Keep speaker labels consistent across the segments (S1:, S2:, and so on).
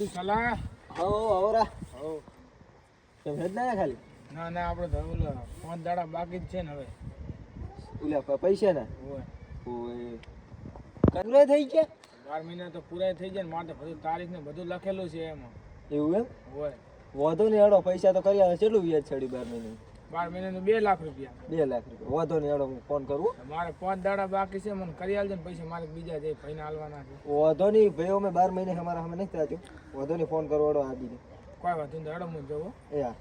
S1: શું સલાહ
S2: હો આવરા
S1: હો
S2: તો હેડ ના ખાલી?
S1: ના ના આપણે તો પાંચ દાડા બાકી જ છે ને હવે.
S2: ઓલા પૈસા ના? ઓય. કટલે થઈ ગયા?
S1: બાર મહિના તો પૂરા થઈ ને મારે તો બધું તારીખ ને બધું લખેલું છે એમાં.
S2: એવું એમ?
S1: હોય.
S2: વાંધો નહીં હેડો પૈસા તો કરી આવે કેટલું વ્યાજ છડ્યું બાર મહિને
S1: બાર મહિનાનું બે લાખ રૂપિયા.
S2: બે લાખ રૂપિયા. વાંધો નહીં હું ફોન કરું
S1: મારે પાંચ દાડા બાકી છે મને કરી આલજે ને પૈસા મારે બીજા જે ભાઈને હાલવાના છે.
S2: વાંધો નહીં ભાઈ અમે બાર મહિને અમારા અમે નહીં થયા વાંધો નહીં ફોન કરો હેડો આદિને
S1: કોઈ વાંધો નહીં હેડો હું જવું
S2: એ હા.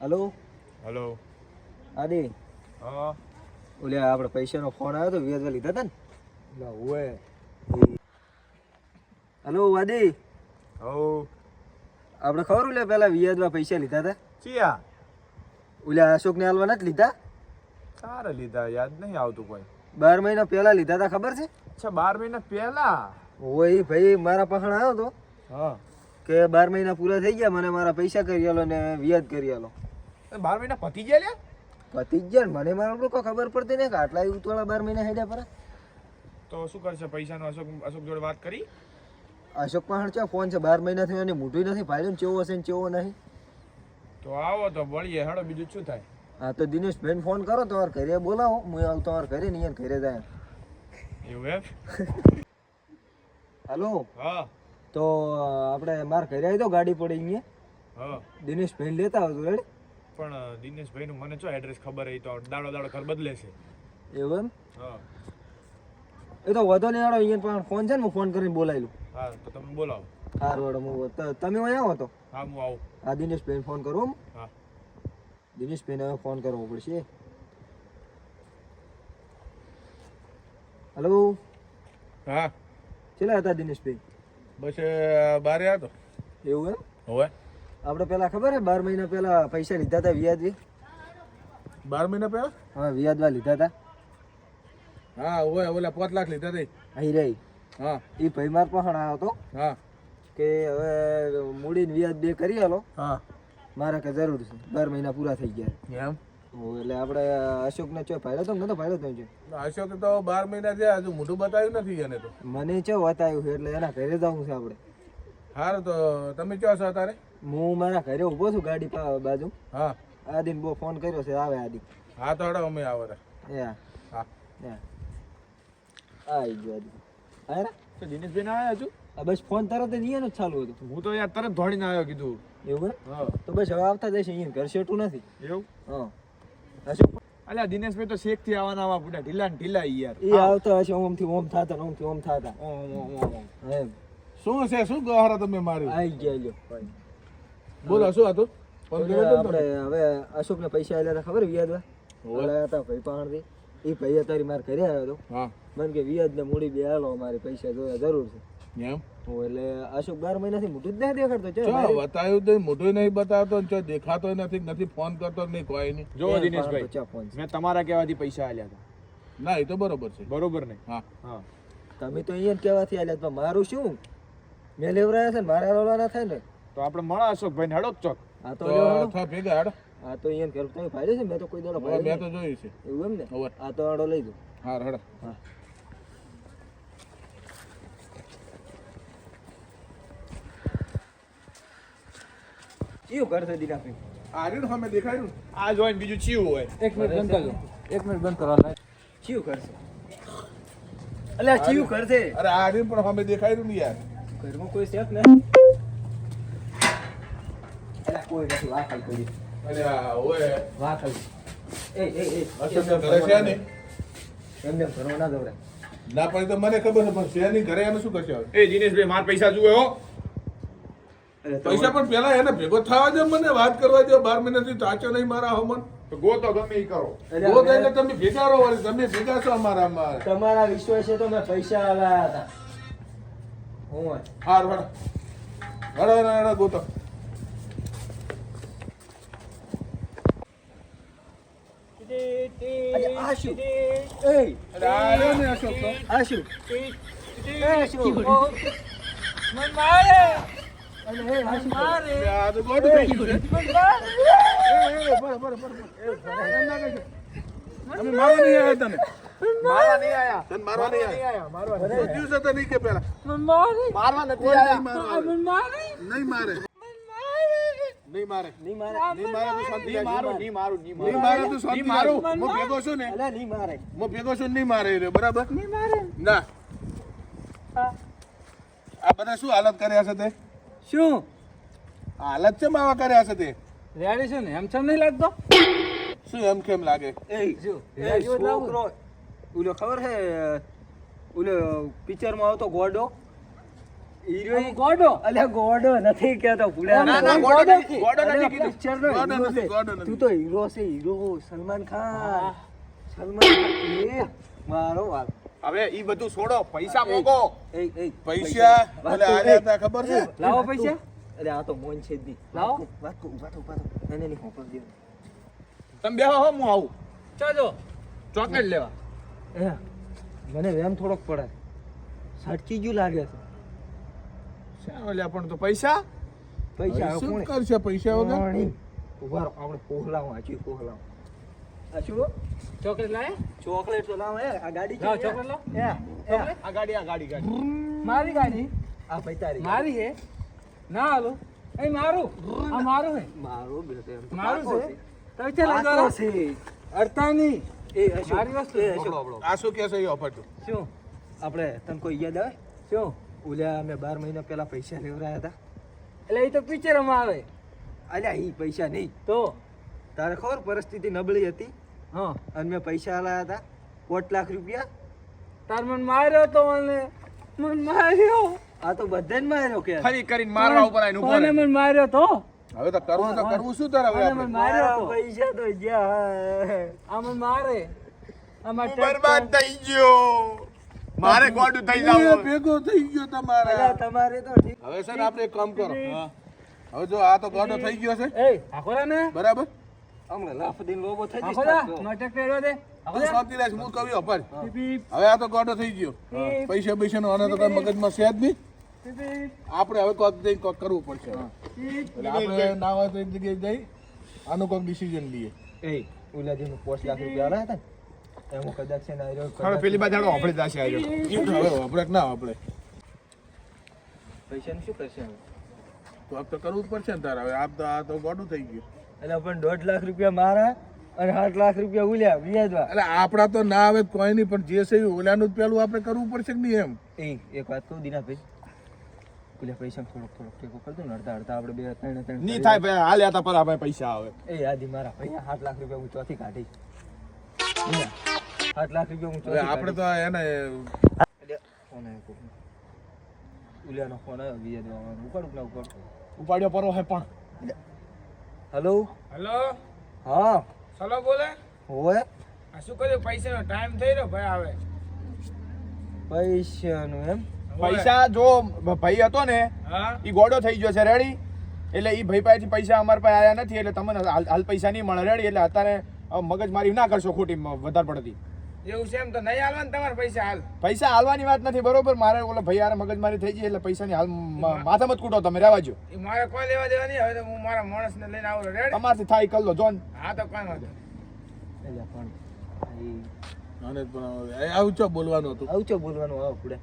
S2: હલો?
S3: હલો.
S2: આદિ
S3: હા.
S2: ઓલે આપણે પૈસાનો ફોન આવ્યો તો વ્યાજમાં લીધા હતા ને?
S1: એટલે હોય
S2: હલો આદિ
S3: હો
S2: આપણે ખબર ઓલે પેલા વ્યાજમાં પૈસા લીધા હતા
S3: ચિયા?
S2: ઓલે અશોકને હાલવા નથી લીધા?
S3: તારે લીધા? યાદ નહીં આવતું કોઈ.
S2: બાર મહિના પહેલા લીધા હતા ખબર છે?
S3: અચ્છા બાર મહિના પહેલા?
S2: ઓય ભાઈ મારા પહાણ આવ્યો તો.
S3: હા.
S2: કે બાર મહિના પૂરા થઈ ગયા મને મારા પૈસા કરી આલો ને વ્યાજ કરી આલો.
S3: બાર મહિના પતી ગયા લ્યા?
S2: પતી ગયા ને મને મારા કોઈ ખબર પડતી નહીં કે આટલા ઉતવાળા બાર મહિના હેડ્યા પર.
S3: તો શું કરશે? પૈસાનો અશોક અશોક જોડે વાત કરી?
S2: અશોક પહાણ ચા ફોન છે? બાર મહિના થયો અને મોઢું નથી. ફાયદો ચેવો હશે ને ચેવો નહીં?
S3: તો આવો તો મળીએ. હેડો બીજું શું થાય?
S2: હા તો દિનેશ બેન ફોન કરો. તમારે ઘરે બોલાવો. હું આવું તમારે ઘરે નહીં ઘરે જાય.
S3: એવું એમ?
S2: હાલો?
S3: હા.
S2: તો આપણે મારા ઘરે આવી તો ગાડી પડી અહીંયા.
S3: હા.
S2: દિનેશ ભાઈ લેતા આવતો રેડી
S3: પણ દિનેશભાઈનું મને જો એડ્રેસ ખબર હોય તો દાડો દાડો ઘર બદલે છે.
S2: એવું એમ?
S3: હા.
S2: એ તો વધો નહીં આડો અહીંયા પણ ફોન છે ને હું ફોન કરીને બોલાવી લઉં.
S3: હા તો તમે બોલાવો.
S2: સારું વાળો હું તમે અહીંયા આવો તો.
S3: હા હું આવું.
S2: હા દિનેશ બેન ફોન કરો હો.
S3: હા.
S2: દિનેશ બેન હવે ફોન કરવો પડશે. હલો
S3: હા.
S2: કેટલા હતા દિનેશભાઈ?
S3: બસ બારે હતો.
S2: એવું એમ?
S3: હવે.
S2: આપણે પેલા ખબર હે બાર મહિના પહેલા પૈસા લીધા હતા વ્યાજ?
S3: બાર મહિના પહેલા?
S2: હા વ્યાજવા લીધા હતા.
S3: હા હોય ઓલા પાંચ લાખ લીધા હતા
S2: અહીં રહી.
S3: હા.
S2: એ ભાઈ માર પણ આવ્યો હતો
S3: હા.
S2: કે હવે મૂડીને વ્યાજ બે કરી આલો.
S3: હા.
S2: મારે કે જરૂર છે. બાર મહિના પૂરા થઈ ગયા.
S3: એમ?
S2: એટલે આપણે અશોકને ચો ફાયદો તો નતો ફાયદો તો
S3: અશોક તો બાર મહિના થયા હજુ મોઢું બતાવ્યું નથી એને તો.
S2: મને ચો બતાવ્યું એટલે એના ઘરે જવું છે આપણે.
S3: સારું તો તમે ક્યાં છો અત્યારે
S2: હું મારા ઘરે ઊભો છું ગાડી બાજુ.
S3: હા.
S2: આદિન બહુ ફોન કર્યો છે આવે આદિ.
S3: હા તો હડો અમે આવો હા.
S2: હા આવી ગયો આદિ. હા રે?
S3: તો દિનેશભાઈ ના આવ્યા હજુ?
S2: આ બસ ફોન તરત જ અહીંયા જ ચાલુ હતું.
S3: હું તો યાર તરત ધોડીને આવ્યો કીધું.
S2: એવું હે? તો બસ હવે આવતા જશે અહીંયા ઘર શેઠું નથી.
S3: એવું?
S2: હા.
S3: અલ્યા દિનેશભાઈ તો શેખથી આવવાના આવા બુડા ઢીલા ને ઢીલા યાર.
S2: એ આવતા હશે ઓમ થાતા ઓમથી ઓમ થાતા.
S3: ઓમ, ઓમ, ઓમ, ઓમ.
S2: એમ.
S3: શું છે શું ગહરા તમે મારી
S2: આવી ગયા લ્યો
S3: બોલો શું હતું?
S2: આપણે હવે અશોકને પૈસા આવેલા ખબર વ્યાજ ઓલા. હતા ભાઈ પાણથી એ ભાઈ અત્યારે મારે ઘરે આવ્યો હતો
S3: હા.
S2: મને કે વ્યાજ ને મૂડી બે હાલો મારે પૈસા જોયા જરૂર છે.
S3: એમ?
S2: હું એટલે અશોક બાર મહિનાથી મોટું જ નથી દેખાડતો
S3: બતાવ્યું તો મોઢું નહીં બતાવતો ને ચો દેખાતો નથી નથી ફોન કરતો નહીં કોઈ નહીં.
S4: જો દિનેશભાઈ
S2: ફોન
S4: મેં તમારા કહેવાથી પૈસા આલ્યા હતા.
S3: ના એ તો બરોબર છે.
S4: બરોબર નહીં.
S3: હા.
S4: હા.
S2: તમે તો અહીંયા જ કહેવાથી આલ્યા પણ મારું શું? મેં લેવરાયા છે ને મારા લોલા થાય ને.
S4: તો આપણે મળા અશોકભાઈ ને હડોક ચોક.
S2: આ તો
S3: ભેગા હાડો.
S2: આ તો અહીંયા ઘર તમે ફાયદો છે મેં તો કોઈ દાડો ફાયદો
S3: મેં તો જોયું છે.
S2: એવું એમ ને? આ તો આડો લઈ દો
S3: હા રડ
S2: હા. કયું ઘર છે દીનાભાઈ?
S3: આર્યું હમે દેખાયું
S4: આ જોઈને બીજું ચીવ હોય.
S1: એક મિનિટ બંધ કરજો. એક મિનિટ બંધ કરો
S2: કયું ઘર છે. અલ્યા ઘર છે.
S3: અરે આર્યું પણ હમે દેખાયું ને યાર.
S2: ઘરમાં કોઈ છે ને. અલ્યા કોઈ નથી વાહ ખાલી
S3: અરે આ
S2: વાહ ખાલી એ એ એ.
S3: અશોકના ઘરે છે ને
S2: એમને ઘરમાં ના
S3: તો મને ખબર છે પણ શેરની ઘરે એને શું કરશે?
S4: એ દિનેશભાઈ માર પૈસા જુએ હો.
S3: પૈસા પણ પેલા એને ભેગો થવા દે મને વાત કરવા દે બાર મહિનાથી તાચો નહીં મારા હમન
S4: તો ગોતો ગમે ઈ કરો.
S2: મેં-
S3: તમે ભેગા રહો વળી. તમે ભેગા છો અમારા અમારા.
S2: તમારા વિશ્વાસે તો મેં પૈસા આલ્યા હતા. હું
S3: હાર વડા વડા વડા ગોતો
S2: આ શું? એ
S3: અરે ને અશોક.
S2: આ શું એ શું?
S1: મન મારે.
S2: અને આ શું?
S1: મારે.
S3: આ તો ગોતું થઈ ગયું છે.
S1: મન મારે.
S3: એ, એ, બરો, બરો, બરો, બરો. એ, એમ ના કહેશો. અમે મારવા નહીં આવ્યા તને
S4: મારવા નહીં આયા.
S3: તને મારવા નહીં
S4: નહીં આયા. મારવા
S3: શું થયું છે તને કે પેલા
S4: મારવા નથી આયા.
S3: નહીં મારે. નહીં મારે.
S2: નહીં મારે.
S3: નહીં મારે તો શાંતિ
S4: નહીં મારું નહીં મારું નહીં
S3: નહીં
S4: મારે
S3: તો શાંતિ
S4: મારું.
S3: હું ભેગો છું ને?
S2: અલા નહીં મારે.
S3: હું ભેગો છું નહીં મારે બરાબર? ના. આ બધા શું હાલત કર્યા છે તે?
S1: શું?
S3: હાલત છે માવા કર્યા છે તે?
S1: રેડી છે ને? એમ છમ નહીં લાગતો?
S3: શું એમ કેમ લાગે?
S2: એ છોકરો ઓલો ખબર છે ઓલો પિક્ચરમાં આવતો ગોડો? હીરો
S1: ગોડો.
S2: અલ્યા ગોડો નથી કેતો ભૂલ્યા
S3: ના, ના, ગોડો નથી, ગોડો નથી કીધું.
S2: પિક્ચર નો હીરો
S3: નથી,
S2: છે.
S3: ગોડો નથી.
S2: તું તો હીરો છે હીરો. સલમાન ખાન. સલમાન એ મારો વાત.
S4: હવે ઈ બધું છોડો. પૈસા
S2: એ
S3: પૈસા. હતા ખબર છે?
S1: લાવો પૈસા.
S2: અરે આ તો મોન છે
S1: લાવો.
S2: વાત હોપર દે
S4: તમે બેહો હો હું આવું.
S1: ચાલો.
S4: ચોકલેટ લેવા.
S2: એ મને વેમ થોડોક પડે સાચી ગયું લાગે છે.
S4: પણ તો પૈસા?
S2: પૈસા
S3: શું કરશે પૈસા વગર?
S2: ઊભા રહો, આપણે પોહલાવું આ શું?
S1: ચોકલેટ લાય
S2: ચોકલેટ તો લાવો આ ગાડી
S1: લાવો ચોકલેટ લાવો.
S2: એ એ
S4: આ ગાડી આ ગાડી ગાડી.
S1: મારી ગાડી?
S2: આ ભાઈ તારી
S1: મારી હે? ના હાલો. એ મારું. આ મારું હે.
S2: મારું બેટો
S1: મારું છે. તો ચાલ
S2: પાકો છે.
S1: અડતા
S2: એ
S1: મારી વસ્તુ.
S3: આ શું કહેશે એ ઓફર તું
S2: શું? આપણે તને કોઈ યાદ આવે?
S1: શું?
S2: ઓલ્યા અમે બાર મહિના પહેલા પૈસા લેવરાયા હતા.
S1: એટલે એ તો પિક્ચરમાં આવે.
S2: અલ્યા એ પૈસા નહીં.
S1: તો?
S2: તારે ખબર પરિસ્થિતિ નબળી હતી?
S1: હા.
S2: અને મેં પૈસા લાયા હતા. કોટ લાખ રૂપિયા.
S1: તાર મને માર્યો તો મને. મને માર્યો.
S2: આ તો બધાને માર્યો કે.
S4: ફરી કરીને મારવા ઉપર
S1: આઈને
S4: ઊભો
S1: મને માર્યો તો?
S3: હવે તો કરવું તો કરવું શું તારે હવે આપણે?
S1: માર્યો તો?
S2: પૈસા તો ગયા
S1: આ મને મારે. આમાં
S4: બરબાદ થઈ ગયો. મારે ગોડું થઈ જાવ
S3: ભેગો થઈ ગયો તમારે.
S2: તમારે તો ઠીક.
S3: હવે સર આપણે એક કામ કરો. હવે જો આ તો ગોડો થઈ ગયો છે.
S1: એ આખોરા ને?
S3: બરાબર?
S2: હમણાં લાફ દિન લોબો થઈ જઈશ
S1: આખોરા નાટક કર્યો દે
S3: તું? શાંતિ રાખ હું કહ્યું અપાર
S1: પીપ પીપ.
S3: હવે આ તો ગાડો થઈ ગયો. પૈસા પૈસા નો આનો તો કઈ મગજમાં છે જ નહીં. આપણે હવે કોક જઈ કોક કરવું પડશે. એટલે આપણે ના હોય તો એક જગ્યાએ જઈ આનું કોક ડિસિઝન લઈએ.
S2: એ ઓલા જેનું પાંચ લાખ રૂપિયા હતા ને કદાચ છે ને આ રહ્યો
S4: ખરો
S2: કદાચ
S4: પેલી બાજુ આપણે દાશે
S3: હવે આપણે ના આપણે
S2: પૈસાનું શું કરશે હવે
S3: તો આપ તો કરવું જ પડશે ને તારા હવે આ તો આ તો ગાડું થઈ ગયું.
S2: એટલે પણ દોઢ લાખ રૂપિયા મારા અને આઠ લાખ રૂપિયા ઉલ્યા વ્યાજવા.
S3: એટલે આપણા તો ના આવે કોઈ નહીં પણ જે છે ઓલાનું જ પેલું આપણે કરવું પડશે કે નહીં એમ?
S2: એ એક વાત કહું દીના ભાઈ ઓલા પૈસા થોડોક થોડોક ટેકો કરજો દઉં અડધા અડધા આપણે બે ત્રણ ત્રણ
S4: નહીં થાય ભાઈ હાલ્યા હતા પર આપણે પૈસા આવે.
S2: એ આદિ મારા ભાઈ આઠ લાખ રૂપિયા હું ચોથી કાઢી આઠ લાખ રૂપિયા હું
S3: હવે
S2: ચોથી
S3: આપણે તો એને.
S2: ઉલિયાનો ફોન આવ્યો બીજા દેવાનો ઉપાડું ના ઉપાડું
S4: ઉપાડ્યો પરો હે પણ.
S2: હલો?
S1: હેલો?
S2: હા.
S1: સલો બોલે?
S2: હોય
S1: આ શું કર્યું? પૈસાનો ટાઈમ થઈ રહ્યો ભાઈ આવે.
S2: પૈસાનું એમ?
S4: પૈસા જો ભાઈ હતો ને
S1: હા?
S4: ઈ ગોડો થઈ ગયો છે રેડી એટલે એ ભાઈ પાસેથી પૈસા અમારા પાસે આયા નથી એટલે તમને હાલ હાલ પૈસા નહીં મળે રેડી એટલે અત્યારે મગજ મારી ના કરશો ખોટી વધારે પડતી.
S1: એવું છે એમ તો નહીં હાલવા ને તમારે પૈસા હાલ.
S4: પૈસા હાલવાની વાત નથી બરોબર? મારે ઓલો ભાઈ યાર મગજમારી થઈ ગઈ એટલે પૈસાની હાલ માથા મત કૂટો તમે રહેવા જો
S1: એ મારે કોઈ લેવા દેવા નહીં હવે તો હું મારા માણસને લઈને આવું રેડ
S4: તમારથી થાય કર લો જોન.
S1: હા તો કોઈ વાંધો
S2: એટલે પણ
S3: આને પણ આવું ચો બોલવાનું હતું?
S2: આવું છો બોલવાનું આવો પૂડે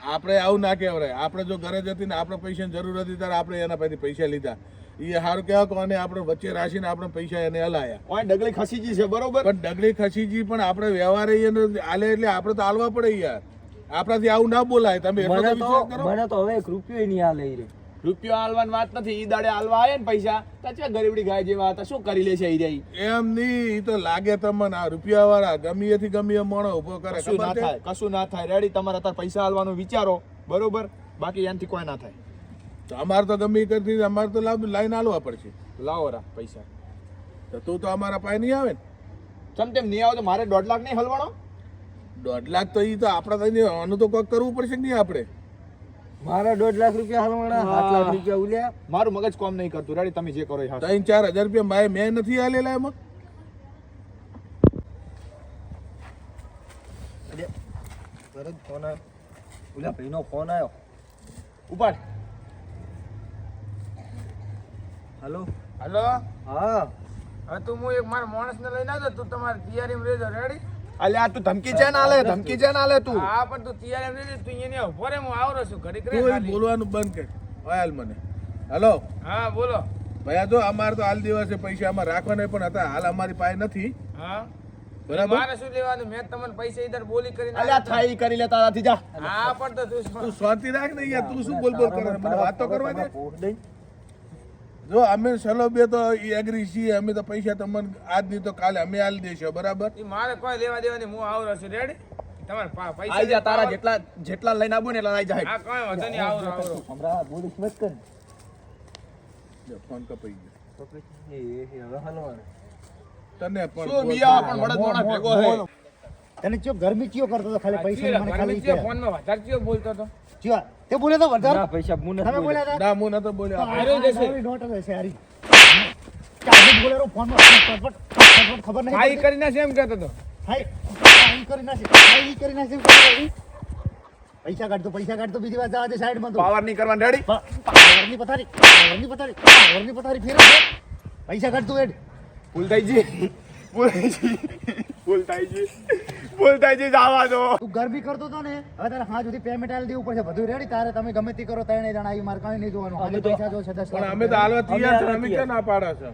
S3: આપણે આવું ના કહેવાય. આપણે જો ઘરે હતી ને આપણે પૈસાની જરૂર હતી ત્યારે આપણે એના પાસેથી પૈસા લીધા. એ સારું કહેવાય કોને આપણે વચ્ચે રાખીને આપણે પૈસા એને હલાયા.
S4: ઓય ડગલી ખસીજી છે બરોબર?
S3: પણ ડગલી ખસીજી પણ આપણે વ્યવહાર આલે એટલે આપણે તો હાલવા પડે યાર. આપણાથી આવું ના બોલાય. તમે
S2: મને
S3: તો
S2: તો
S3: વિચાર કરો.
S2: મને તો હવે એક રૂપિયો નહીં હાલે
S4: રૂપિયો હાલવાની વાત નથી ઈ દાડે હાલવા આવે ને પૈસા તો ગરીબડી ગાય જેવા હતા શું કરી લેશે ઈ રહી
S3: એમ નહીં ઈ તો લાગે તમને આ રૂપિયા વાળા ગમીએથી ગમીએ મોણો ઊભો કરે
S4: કશું ના થાય કશું ના થાય. રેડી તમારે અત્યારે પૈસા હાલવાનું વિચારો બરોબર? બાકી એનાથી કોઈ ના થાય.
S3: તો અમારે તો ગમે કરતી અમારે તો લાવ લાઈન આલવા પડશે.
S4: લાવો રા પૈસા.
S3: તો તું તો અમારા પાસે નહીં આવે ને.
S4: ચમ તેમ નહીં આવે તો મારે દોઢ લાખ નહીં હલવાનો?
S3: દોઢ લાખ તો ઈ તો આપણા તો આનું તો કોઈક કરવું પડશે કે નહીં આપણે?
S2: મારા દોઢ લાખ રૂપિયા હલવાના સાત લાખ રૂપિયા ઉલ્યા.
S4: મારું મગજ કોમ નહીં કરતું. રેડી તમે જે કરો એ
S3: ત્રણ ચાર હજાર રૂપિયા મારે મેં નથી હાલેલા એમાં.
S2: તરત ફોન આવ્યો ઓલા ભાઈનો ફોન આવ્યો
S4: ઉપાડ.
S2: હલો?
S1: હલો?
S2: હા.
S1: હવે તું હું એક મારા માણસને લઈને આવજો તું તમારી તૈયારીમાં રહેજો રેડી
S4: અલ્યા તું ધમકી છે ના લે ધમકી છે ના લે તું?
S1: હા પણ તું તૈયારી એમ નથી તું અહીંયા ઊભો રે હું આવરો છું ઘડીક રે
S3: તું બોલવાનું બંધ કર. ઓયલ મને. હલો?
S1: હા બોલો.
S3: ભૈયા જો અમારે તો હાલ દિવસે પૈસા અમારે રાખવાના પણ હતા હાલ અમારી પાસે નથી.
S1: હા?
S3: બરાબર?
S1: મારે શું લેવાનું? મેં તમને પૈસા ઈધર બોલી કરીને
S4: અલ્યા. થાય કરી લેતા જા.
S1: હા પણ તો તું
S3: શાંતિ રાખ ને યાર તું શું બોલ બોલ કરે? મને વાત તો કરવા દે. જો અમે સલો બે તો એગ્રી છીએ અમે તો પૈસા તમને આજ નહીં તો કાલે અમે આલી દેશો બરાબર?
S1: ઈ મારે કોઈ લેવા દેવાની હું આવરો છું રેડી તમારે પૈસા
S4: આઈ જા તારા જેટલા જેટલા લઈને આવું ને એટલા આઈ જાય
S1: હા કોઈ વાંધો નહીં આવરો આવરો.
S3: જો ફોન કપાઈ ગયો. તને પણ
S4: શું મિયા પણ મળદ મોણા ભેગો હે
S5: તને ચો ગરમી ચિયો કરતો હતો? ખાલી પૈસા મને ખાલી
S1: ચિયો ફોનમાં વધારે ચિયો બોલતો હતો?
S5: ચિયો તે બોલે તો વધારે? તમે બોલ્યા હતા?
S3: ના મુને તો બોલ્યો
S1: આરે જશે.
S5: નોટ જશે આરી ચાલે બોલે રો ફોનમાં ફટફટ ફટફટ ખબર નહીં હાઈ.
S1: કરી નાખે એમ કહેતો હતો.
S5: હાઈ આ કરી નાખે આ ઈ કરી નાખે એમ પૈસા કાઢતો પૈસા કાઢતો બીજી વાત જવા દે સાઈડમાં તો.
S4: પાવર નહીં કરવાની રેડી
S5: પાવરની પથારી પાવરની પથારી પાવરની પથારી ફેરવ પૈસા કાઢતો એડ.
S4: ભૂલ થઈ જી ભૂલ થઈ જી ભૂલ થઈ જી ભૂલ થઈ જવા દો
S5: તું ગરબી કરતો તો ને હવે તારે હા સુધી પેમેન્ટ આલી દેવું પડશે બધું રેડી તારે તમે ગમે તે કરો ત્રણે જણા આવી મારે કાંઈ નહીં જોવાનું. પૈસા
S3: પણ અમે તો હાલવા તૈયાર છે. અમે ક્યાં ના પાડા છે?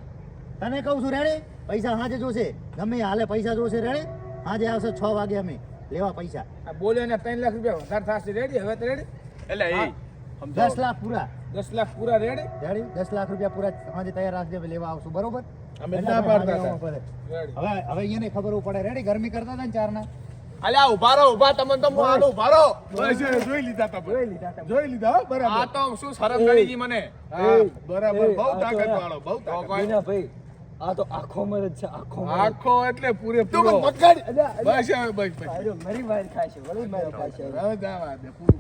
S5: તને કહું છું રેડી પૈસા હાજે જોશે. ગમે હાલે પૈસા જોશે રેડી હાજે આવશે છ વાગે અમે. લેવા પૈસા.
S1: આ બોલે ને ત્રણ લાખ રૂપિયા વધારે થશે. રેડી હવે તો રેડી
S4: એટલે એ
S5: દસ લાખ પૂરા.
S1: દસ લાખ પૂરા રેડી
S5: રેડી દસ લાખ રૂપિયા પૂરા હાજે તૈયાર રાખજે લેવા આવશું. બરોબર?
S3: અમે ના પાડતા હતા.
S5: પડે. હવે હવે એને ખબર પડે. રેડી? ગરમી કરતા હતા ને ચારના?
S4: અલ્યા ઊભા રહો ઊભા. તમને તો હું હાલો ઊભા રહો.
S3: બસ એ જોઈ લીધા તમે. જોઈ લીધા હો,
S4: આ તો શું શરમ ગણી ગઈ મને?
S3: બરાબર. બહુ તાકાત વાળો બહુ તાકાત
S2: આ તો આખો મર છે આખો
S3: આખો એટલે
S4: પૂરે
S3: પૂરેપૂરો
S4: મત પકડ
S3: બસ હવે બસ બસ.
S2: મારી વાર ખાય વળી મારી ખાય
S3: હવે જવા દે પૂરું.